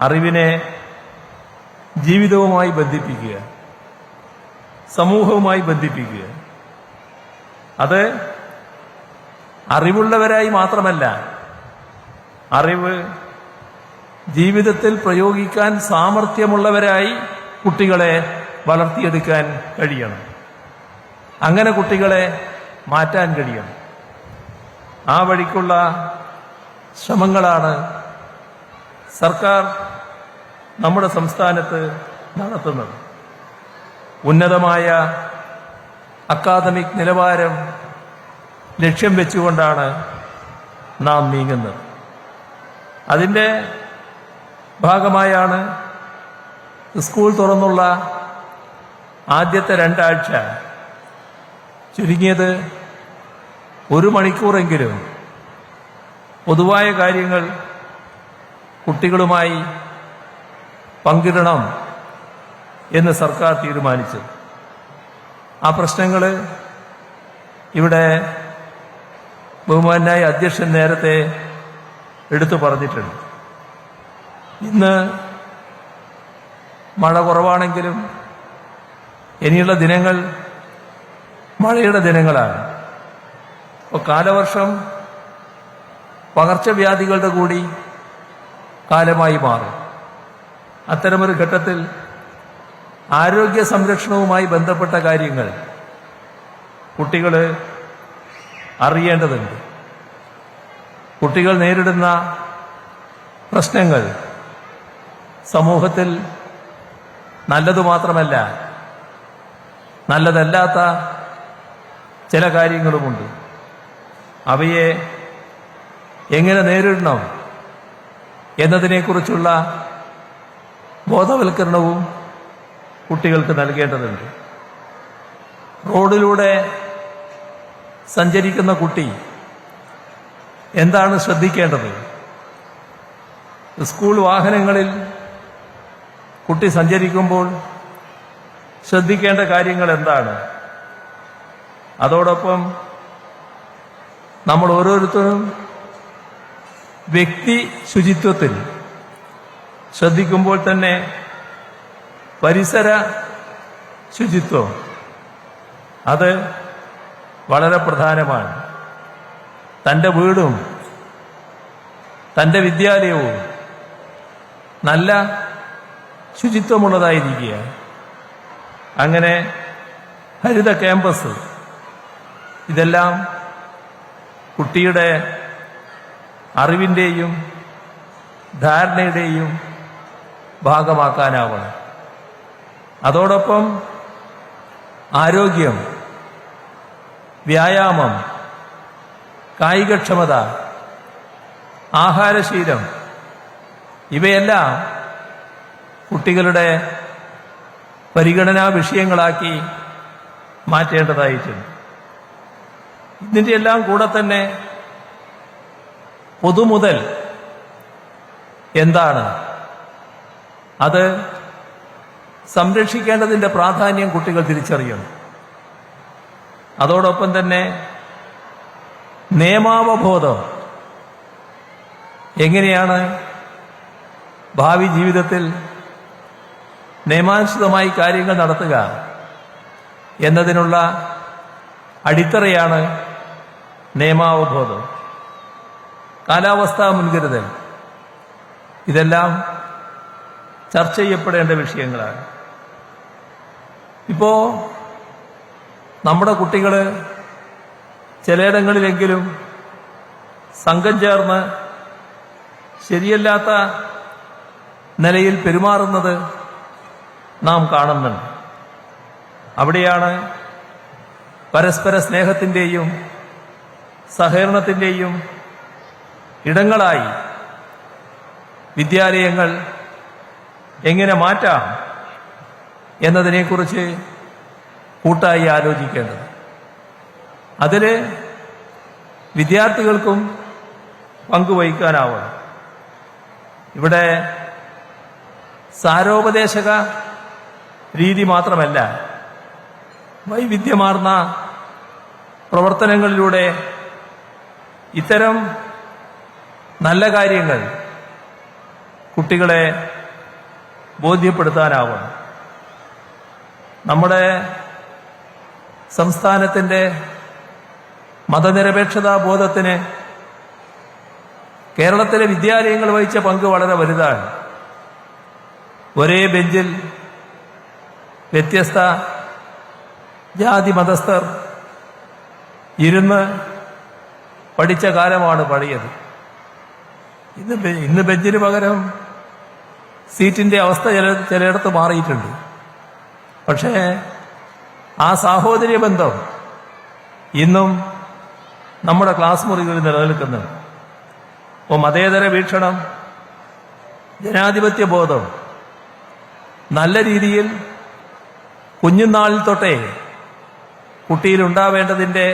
അറിവിനെ ജീവിതവുമായി ബന്ധിപ്പിക്കുക സമൂഹവുമായി ബന്ധിപ്പിക്കുക. അത് അറിവുള്ളവരായി മാത്രമല്ല അറിവ് ജീവിതത്തിൽ പ്രയോഗിക്കാൻ സാമർഥ്യമുള്ളവരായി കുട്ടികളെ വളർത്തിയെടുക്കാൻ കഴിയണം. അങ്ങനെ കുട്ടികളെ മാറ്റാൻ കഴിയണം. ആ വഴിക്കുള്ള ശ്രമങ്ങളാണ് സർക്കാർ നമ്മുടെ സംസ്ഥാനത്ത് നടത്തുന്നത്. ഉന്നതമായ അക്കാദമിക് നിലവാരം ലക്ഷ്യം വെച്ചുകൊണ്ടാണ് നാം നീങ്ങുന്നത്. അതിന്റെ ഭാഗമായാണ് സ്കൂൾ തുറന്നുള്ള ആദ്യത്തെ രണ്ടാഴ്ച ചുരുങ്ങിയത് ഒരു മണിക്കൂറെങ്കിലും പൊതുവായ കാര്യങ്ങൾ കുട്ടികളുമായി പങ്കിടണം എന്ന് സർക്കാർ തീരുമാനിച്ചത് ആ പ്രശ്നങ്ങൾ ഇവിടെ ബഹുമാനായ അധ്യക്ഷൻ നേരത്തെ എടുത്തു പറഞ്ഞിട്ടുണ്ട്. ഇന്ന് മഴ കുറവാണെങ്കിലും ഇനിയുള്ള ദിനങ്ങൾ മഴയുടെ ദിനങ്ങളാണ്. അപ്പോൾ കാലവർഷം പകർച്ചവ്യാധികളുടെ കൂടി കാലമായി മാറും. അത്തരമൊരു ഘട്ടത്തിൽ ആരോഗ്യ സംരക്ഷണവുമായി ബന്ധപ്പെട്ട കാര്യങ്ങൾ കുട്ടികൾ അറിയേണ്ടതുണ്ട്. കുട്ടികൾ നേരിടുന്ന പ്രശ്നങ്ങൾ സമൂഹത്തിൽ നല്ലതു മാത്രമല്ല നല്ലതല്ലാത്ത ചില കാര്യങ്ങളുമുണ്ട്. അവയെ എങ്ങനെ നേരിടണം? എന്നതിനെക്കുറിച്ചുള്ള ബോധവൽക്കരണവും കുട്ടികൾക്ക് നൽകേണ്ടതുണ്ട്. റോഡിലൂടെ സഞ്ചരിക്കുന്ന കുട്ടി എന്താണ് ശ്രദ്ധിക്കേണ്ടത്? സ്കൂൾ വാഹനങ്ങളിൽ കുട്ടി സഞ്ചരിക്കുമ്പോൾ ശ്രദ്ധിക്കേണ്ട കാര്യങ്ങൾ എന്താണ്? അതോടൊപ്പം നമ്മൾ ഓരോരുത്തരും വ്യക്തി ശുചിത്വത്തിൽ ശ്രദ്ധിക്കുമ്പോൾ തന്നെ പരിസര ശുചിത്വം അത് വളരെ പ്രധാനമാണ്. തന്റെ വീടും തന്റെ വിദ്യാലയവും നല്ല ശുചിത്വമുള്ളതായിരിക്കുക. അങ്ങനെ ഹരിത ക്യാമ്പസ് ഇതെല്ലാം കുട്ടിയുടെ അറിവിന്റെയും ധാരണയുടെയും ഭാഗമാക്കാനാവണം. അതോടൊപ്പം ആരോഗ്യം വ്യായാമം കായികക്ഷമത ആഹാരശീലം ഇവയെല്ലാം കുട്ടികളുടെ പരിഗണനാ വിഷയങ്ങളാക്കി മാറ്റേണ്ടതായിട്ടുണ്ട്. ഇതിന്റെ എല്ലാം കൂടെ തന്നെ പൊതുമുതൽ എന്താണ്? അത് സംരക്ഷിക്കേണ്ടതിന്റെ പ്രാധാന്യം കുട്ടികൾ തിരിച്ചറിയണം. അതോടൊപ്പം തന്നെ നിയമാവബോധം. എങ്ങനെയാണ് ഭാവി ജീവിതത്തിൽ നിയമാനുസൃതമായി കാര്യങ്ങൾ നടത്തുക എന്നതിനുള്ള അടിത്തറയാണ് നിയമാവബോധം. കാലാവസ്ഥാ മുൻകരുതൽ. ഇതെല്ലാം ചർച്ച ചെയ്യപ്പെടേണ്ട വിഷയങ്ങളാണ്. ഇപ്പോ നമ്മുടെ കുട്ടികൾ ചിലയിടങ്ങളിലെങ്കിലും സംഘം ചേർന്ന് ശരിയല്ലാത്ത നിലയിൽ പെരുമാറുന്നത് നാം കാണുന്നുണ്ട്. അവിടെയാണ് പരസ്പര സ്നേഹത്തിന്റെയും സഹകരണത്തിന്റെയും ഇടങ്ങളായി വിദ്യാലയങ്ങൾ എങ്ങനെ മാറ്റാം എന്നതിനെക്കുറിച്ച് കൂട്ടായി ആലോചിക്കേണ്ടത്. അതിൽ വിദ്യാർത്ഥികൾക്കും പങ്കുവഹിക്കാനാവണം. ഇവിടെ സാരോപദേശക രീതി മാത്രമല്ല വൈവിധ്യമാർന്ന പ്രവർത്തനങ്ങളിലൂടെ ഇത്തരം നല്ല കാര്യങ്ങൾ കുട്ടികളെ ബോധ്യപ്പെടുത്താനാവണം. നമ്മുടെ സംസ്ഥാനത്തിന്റെ മതനിരപേക്ഷതാ ബോധത്തിന് കേരളത്തിലെ വിദ്യാലയങ്ങൾ വഹിച്ച പങ്ക് വളരെ വലുതാണ്. ഒരേ ബെഞ്ചിൽ വ്യത്യസ്ത ജാതി മതസ്ഥർ ഇരുന്ന് പഠിച്ച കാലമാണ് പഴയത്. ഇന്ന് ഇന്ന് ബെഞ്ചിന് പകരം സീറ്റിന്റെ അവസ്ഥ ചില ചിലയിടത്ത് മാറിയിട്ടുണ്ട്. പക്ഷേ ആ സാഹോദര്യ ബന്ധം ഇന്നും നമ്മുടെ ക്ലാസ് മുറികളിൽ നിലനിൽക്കുന്നുണ്ട്. അപ്പോൾ മതേതര വീക്ഷണം ജനാധിപത്യ ബോധം നല്ല രീതിയിൽ കുഞ്ഞുനാളിൽ തൊട്ടേ കുട്ടിയിലുണ്ടാവേണ്ടതിന്റെ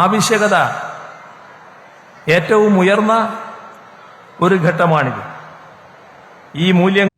ആവശ്യകത ഏറ്റവും ഉയർന്ന ഒരു ഘട്ടമാണിത്. ഈ മൂല്യം